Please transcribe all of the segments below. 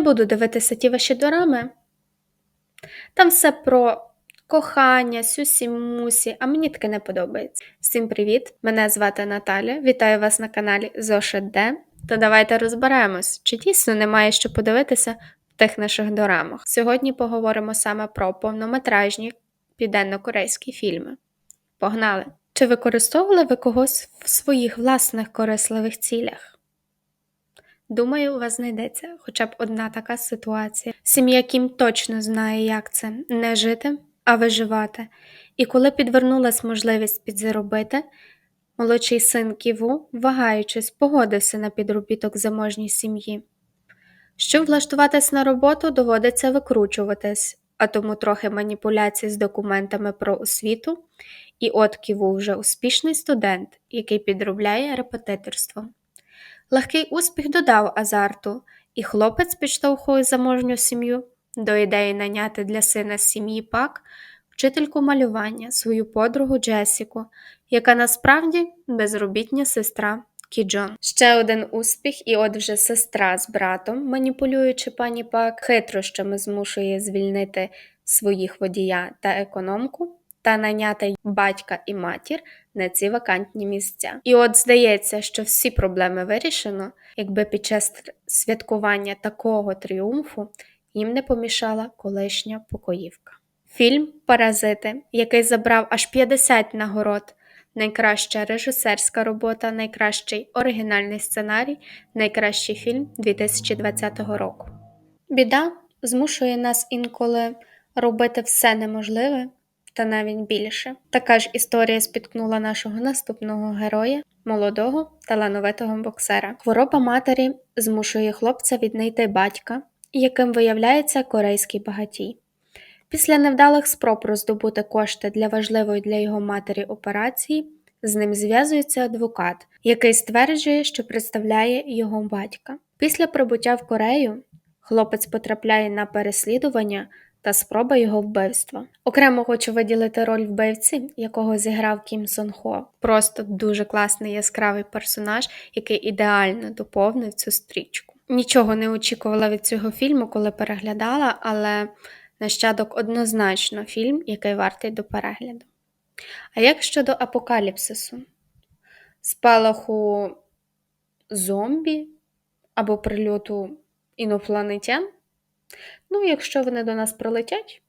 не буду дивитися ті ваші дорами. Там все про кохання, сюсі-мусі, а мені таке не подобається. Всім привіт! Мене звати Наталя. Вітаю вас на каналі Зошит Д. То давайте розберемось, чи дійсно немає що подивитися в тих наших дорамах. Сьогодні поговоримо саме про повнометражні південно-корейські фільми. Погнали! Чи використовували ви когось в своїх власних корисливих цілях? Думаю, у вас знайдеться хоча б одна така ситуація. Сім'я Кім точно знає, як це не жити, а виживати. І коли підвернулась можливість підзаробити, молодший син Ківу, вагаючись, погодився на підробіток заможній сім'ї. Щоб влаштуватись на роботу, доводиться викручуватись, а тому трохи маніпуляцій з документами про освіту, і от Ківу вже успішний студент, який підробляє репетиторством. Легкий успіх додав азарту, і хлопець підштовхує заможню сім'ю до ідеї наняти для сина з сім'ї Пак вчительку малювання, свою подругу Джесіку, яка насправді безробітня сестра Кіджон. Ще один успіх, і от вже сестра з братом, маніпулюючи пані Пак, хитрощами змушує звільнити своїх водія та економку та наняти батька і матір на ці вакантні місця. І от здається, що всі проблеми вирішено, якби під час святкування такого тріумфу їм не помішала колишня покоївка. Фільм Паразити, який забрав аж 50 нагород. Найкраща режисерська робота, найкращий оригінальний сценарій, найкращий фільм 2020 року. Біда змушує нас інколи робити все неможливе та навіть більше. Така ж історія спіткнула нашого наступного героя, молодого талановитого боксера. Хвороба матері змушує хлопця віднайти батька, яким виявляється корейський багатій. Після невдалих спроб роздобути кошти для важливої для його матері операції, з ним зв'язується адвокат, який стверджує, що представляє його батька. Після прибуття в Корею хлопець потрапляє на переслідування та спроба його вбивства. Окремо хочу виділити роль вбивці, якого зіграв Кім Сон Хо. Просто дуже класний яскравий персонаж, який ідеально доповнив цю стрічку. Нічого не очікувала від цього фільму, коли переглядала, але нащадок однозначно фільм, який вартий до перегляду. А як щодо апокаліпсису? Спалаху зомбі або прильоту інопланетян? Ну, якщо вони до нас прилетять,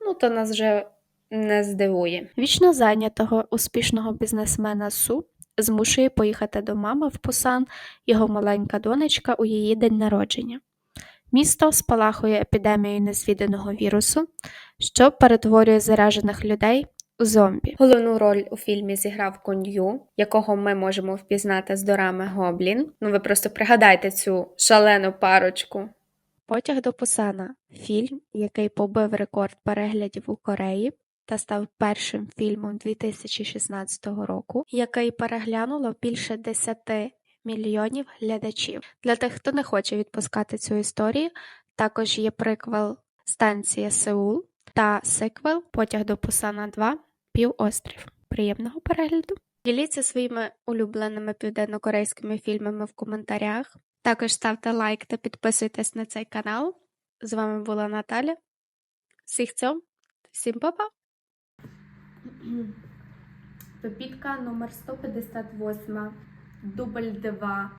ну то нас вже не здивує. Вічно зайнятого успішного бізнесмена Су змушує поїхати до мами в Пусан його маленька донечка у її день народження. Місто спалахує епідемією незвіданого вірусу, що перетворює заражених людей у зомбі. Головну роль у фільмі зіграв Кон Ю, якого ми можемо впізнати з дорами Гоблін. Ну ви просто пригадайте цю шалену парочку. Потяг до Пусана фільм, який побив рекорд переглядів у Кореї та став першим фільмом 2016 року, який переглянуло більше 10 мільйонів глядачів. Для тих, хто не хоче відпускати цю історію, також є приквел Станція Сеул та сиквел Потяг до Пусана 2 Півострів. Приємного перегляду! Діліться своїми улюбленими південнокорейськими фільмами в коментарях. Також ставте лайк та підписуйтесь на цей канал. З вами була Наталя. Всіх цьом, всім па-па! Пепітка номер 158, дубль 2.